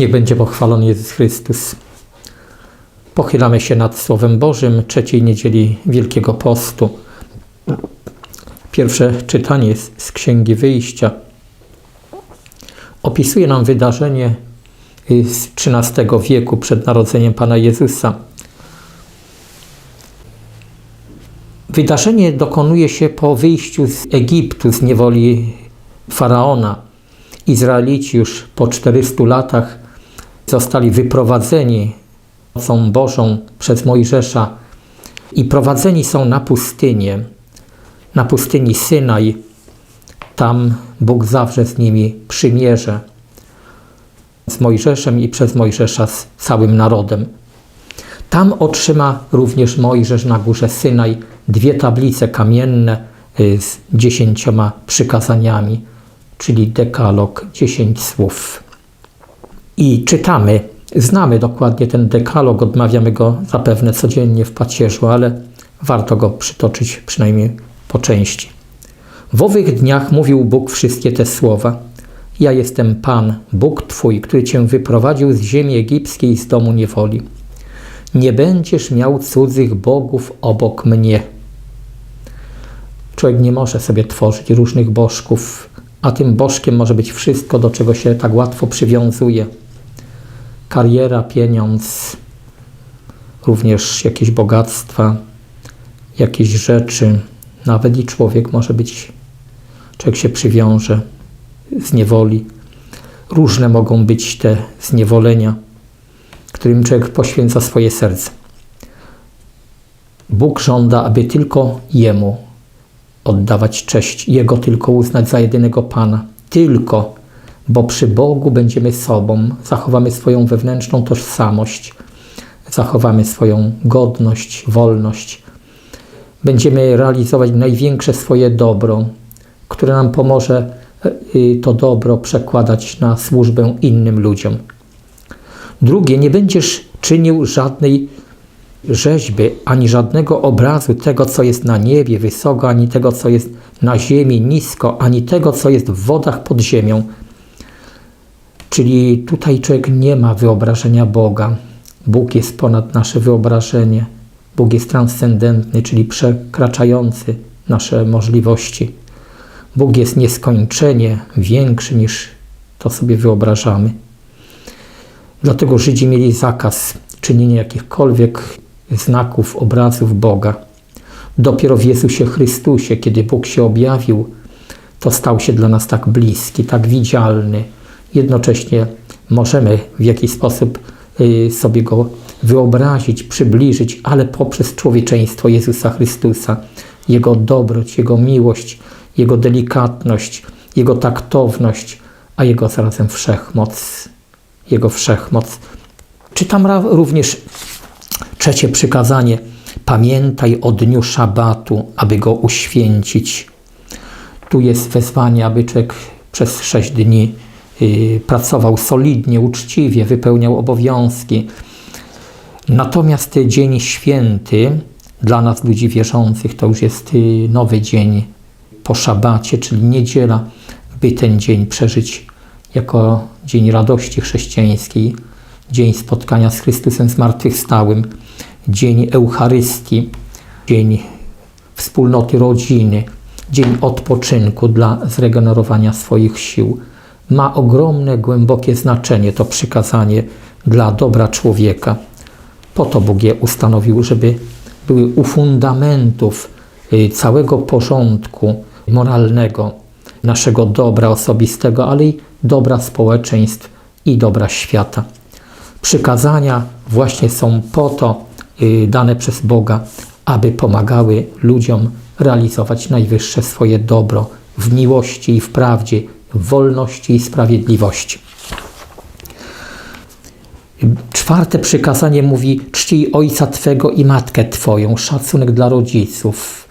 Niech będzie pochwalony Jezus Chrystus. Pochylamy się nad Słowem Bożym trzeciej niedzieli Wielkiego Postu. Pierwsze czytanie z Księgi Wyjścia. Opisuje nam wydarzenie z XIII wieku przed narodzeniem Pana Jezusa. Wydarzenie dokonuje się po wyjściu z Egiptu, z niewoli faraona. Izraelici już po 400 latach zostali wyprowadzeni mocą Bożą przez Mojżesza i prowadzeni są na pustynię, na pustyni Synaj. Tam Bóg zawrze z nimi przymierze z Mojżeszem i przez Mojżesza z całym narodem. Tam otrzyma również Mojżesz na górze Synaj dwie tablice kamienne y, z dziesięcioma przykazaniami, czyli dekalog, dziesięć słów. I czytamy, znamy dokładnie ten dekalog, odmawiamy go zapewne codziennie w pacierzu, ale warto go przytoczyć przynajmniej po części. W owych dniach mówił Bóg wszystkie te słowa. Ja jestem Pan, Bóg Twój, który Cię wyprowadził z ziemi egipskiej z domu niewoli. Nie będziesz miał cudzych bogów obok mnie. Człowiek nie może sobie tworzyć różnych bożków, a tym bożkiem może być wszystko, do czego się tak łatwo przywiązuje. Kariera, pieniądz, również jakieś bogactwa, jakieś rzeczy. Nawet i człowiek może być, człowiek się przywiąże, zniewoli. Różne mogą być te zniewolenia, którym człowiek poświęca swoje serce. Bóg żąda, aby tylko Jemu oddawać cześć, Jego tylko uznać za jedynego Pana. Tylko, bo przy Bogu będziemy sobą, zachowamy swoją wewnętrzną tożsamość, zachowamy swoją godność, wolność. Będziemy realizować największe swoje dobro, które nam pomoże y, to dobro przekładać na służbę innym ludziom. Drugie, nie będziesz czynił żadnej rzeźby, ani żadnego obrazu tego, co jest na niebie wysoko, ani tego, co jest na ziemi nisko, ani tego, co jest w wodach pod ziemią. Czyli tutaj człowiek nie ma wyobrażenia Boga. Bóg jest ponad nasze wyobrażenie. Bóg jest transcendentny, czyli przekraczający nasze możliwości. Bóg jest nieskończenie większy niż to sobie wyobrażamy. Dlatego Żydzi mieli zakaz czynienia jakichkolwiek znaków, obrazów Boga. Dopiero w Jezusie Chrystusie, kiedy Bóg się objawił, to stał się dla nas tak bliski, tak widzialny. Jednocześnie możemy w jakiś sposób y, sobie go wyobrazić, przybliżyć, ale poprzez człowieczeństwo Jezusa Chrystusa, Jego dobroć, Jego miłość, Jego delikatność, Jego taktowność, a Jego zarazem wszechmoc. Jego wszechmoc. Czytam również Trzecie przykazanie: pamiętaj o dniu szabatu, aby go uświęcić. Tu jest wezwanie, aby człowiek przez sześć dni pracował solidnie, uczciwie, wypełniał obowiązki. Natomiast dzień święty dla nas, ludzi wierzących, to już jest y, nowy dzień po szabacie, czyli niedziela, by ten dzień przeżyć jako dzień radości chrześcijańskiej, dzień spotkania z Chrystusem zmartwychwstałym dzień Eucharystii, dzień wspólnoty rodziny, dzień odpoczynku dla zregenerowania swoich sił. Ma ogromne, głębokie znaczenie to przykazanie dla dobra człowieka. Po to Bóg je ustanowił, żeby były u fundamentów y, całego porządku moralnego, naszego dobra osobistego, ale i dobra społeczeństw i dobra świata. Przykazania właśnie są po to, Y, dane przez Boga, aby pomagały ludziom realizować najwyższe swoje dobro w miłości i w prawdzie, wolności i sprawiedliwości. Czwarte przykazanie mówi: czcij ojca twego i matkę twoją, szacunek dla rodziców.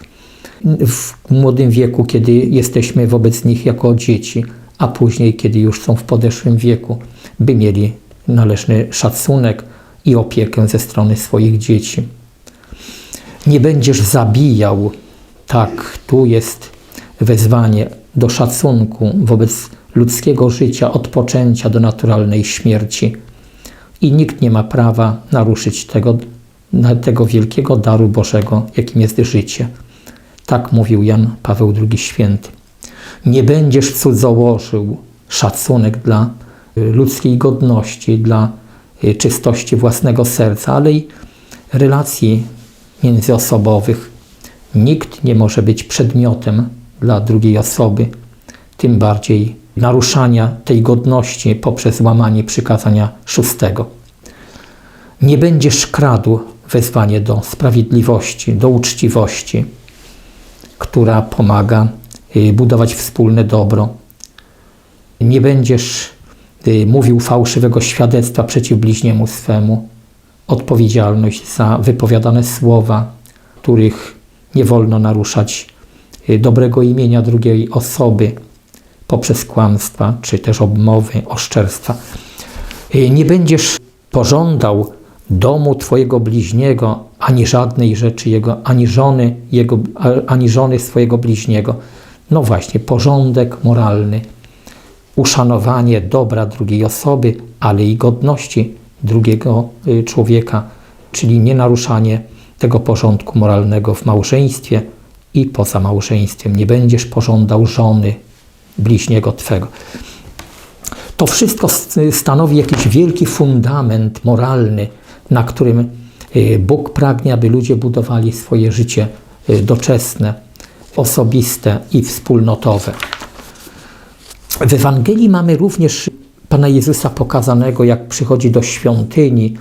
W młodym wieku, kiedy jesteśmy wobec nich jako dzieci, a później, kiedy już są w podeszłym wieku, by mieli należny szacunek, i opiekę ze strony swoich dzieci. Nie będziesz zabijał. Tak, tu jest wezwanie do szacunku wobec ludzkiego życia od poczęcia do naturalnej śmierci. I nikt nie ma prawa naruszyć tego, tego wielkiego daru Bożego, jakim jest życie. Tak mówił Jan Paweł II Święty. Nie będziesz cudzołożył szacunek dla y, ludzkiej godności, dla y, czystości własnego serca, ale i relacji międzyosobowych. Nikt nie może być przedmiotem dla drugiej osoby, tym bardziej naruszania tej godności poprzez łamanie przykazania szóstego. Nie będziesz kradł wezwanie do sprawiedliwości, do uczciwości, która pomaga y, budować wspólne dobro. Nie będziesz y, mówił fałszywego świadectwa przeciw bliźniemu swemu. Odpowiedzialność za wypowiadane słowa, których nie wolno naruszać dobrego imienia drugiej osoby poprzez kłamstwa, czy też obmowy, oszczerstwa. Nie będziesz pożądał domu Twojego bliźniego, ani żadnej rzeczy jego, ani żony, jego, ani żony swojego bliźniego. No właśnie, porządek moralny, uszanowanie dobra drugiej osoby, ale i godności drugiego y, człowieka, czyli nie naruszanie tego porządku moralnego w małżeństwie i poza małżeństwem. Nie będziesz pożądał żony bliźniego Twego. To wszystko stanowi jakiś wielki fundament moralny, na którym y, Bóg pragnie, aby ludzie budowali swoje życie y, doczesne, osobiste i wspólnotowe. W Ewangelii mamy również Pana Jezusa pokazanego, jak przychodzi do świątyni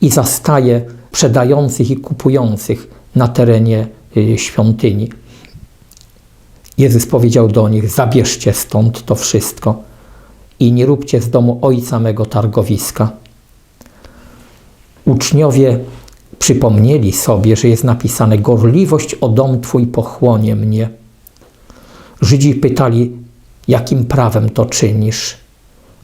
i zastaje sprzedających i kupujących na terenie świątyni. Jezus powiedział do nich: Zabierzcie stąd to wszystko i nie róbcie z domu ojca mego targowiska. Uczniowie przypomnieli sobie, że jest napisane: Gorliwość o dom twój pochłonie mnie. Żydzi pytali, jakim prawem to czynisz?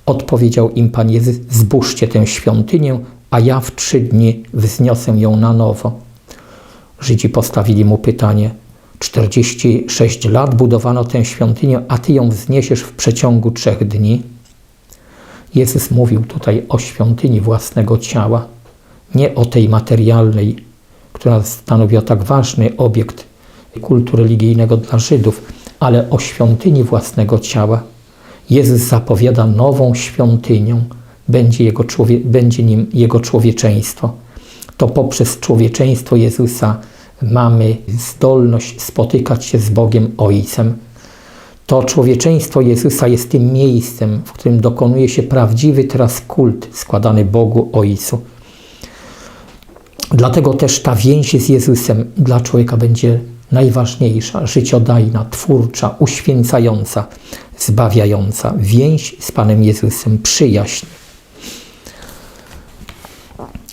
Odpowiedział im Pan Jezus: Zbóżcie tę świątynię, a ja w trzy dni wzniosę ją na nowo. Żydzi postawili mu pytanie: 46 lat budowano tę świątynię, a ty ją wzniesiesz w przeciągu trzech dni? Jezus mówił tutaj o świątyni własnego ciała nie o tej materialnej, która stanowiła tak ważny obiekt kultu religijnego dla Żydów, ale o świątyni własnego ciała. Jezus zapowiada nową świątynię, będzie, jego będzie nim Jego człowieczeństwo. To poprzez człowieczeństwo Jezusa mamy zdolność spotykać się z Bogiem Ojcem. To człowieczeństwo Jezusa jest tym miejscem, w którym dokonuje się prawdziwy teraz kult składany Bogu Ojcu. Dlatego też ta więź z Jezusem dla człowieka będzie najważniejsza, życiodajna, twórcza, uświęcająca, zbawiająca. Więź z Panem Jezusem, przyjaźń.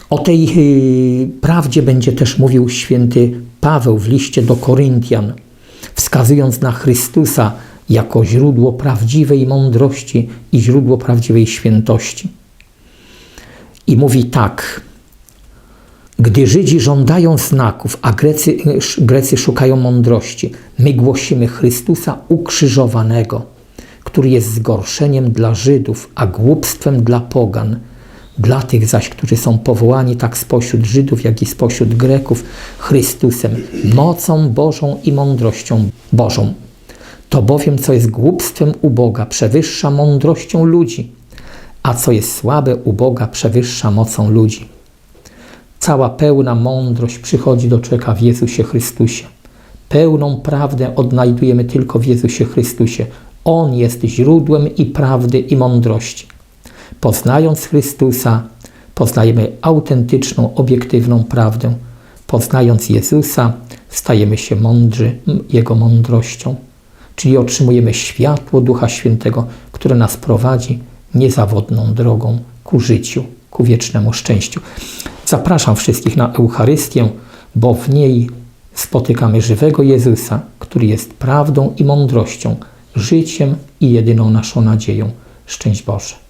O tej yy, prawdzie będzie też mówił święty Paweł w liście do Koryntian, wskazując na Chrystusa jako źródło prawdziwej mądrości i źródło prawdziwej świętości. I mówi tak: gdy Żydzi żądają znaków, a Grecy, Grecy szukają mądrości, my głosimy Chrystusa ukrzyżowanego, który jest zgorszeniem dla Żydów, a głupstwem dla pogan. Dla tych zaś, którzy są powołani tak spośród Żydów, jak i spośród Greków, Chrystusem, mocą Bożą i mądrością Bożą. To bowiem, co jest głupstwem u Boga, przewyższa mądrością ludzi, a co jest słabe u Boga, przewyższa mocą ludzi. Cała pełna mądrość przychodzi do człowieka w Jezusie Chrystusie. Pełną prawdę odnajdujemy tylko w Jezusie Chrystusie. On jest źródłem i prawdy i mądrości. Poznając Chrystusa, poznajemy autentyczną, obiektywną prawdę. Poznając Jezusa, stajemy się mądrzy Jego mądrością, czyli otrzymujemy światło Ducha Świętego, które nas prowadzi niezawodną drogą ku życiu, ku wiecznemu szczęściu. Zapraszam wszystkich na Eucharystię, bo w niej spotykamy żywego Jezusa, który jest prawdą i mądrością, życiem i jedyną naszą nadzieją. Szczęść Boże.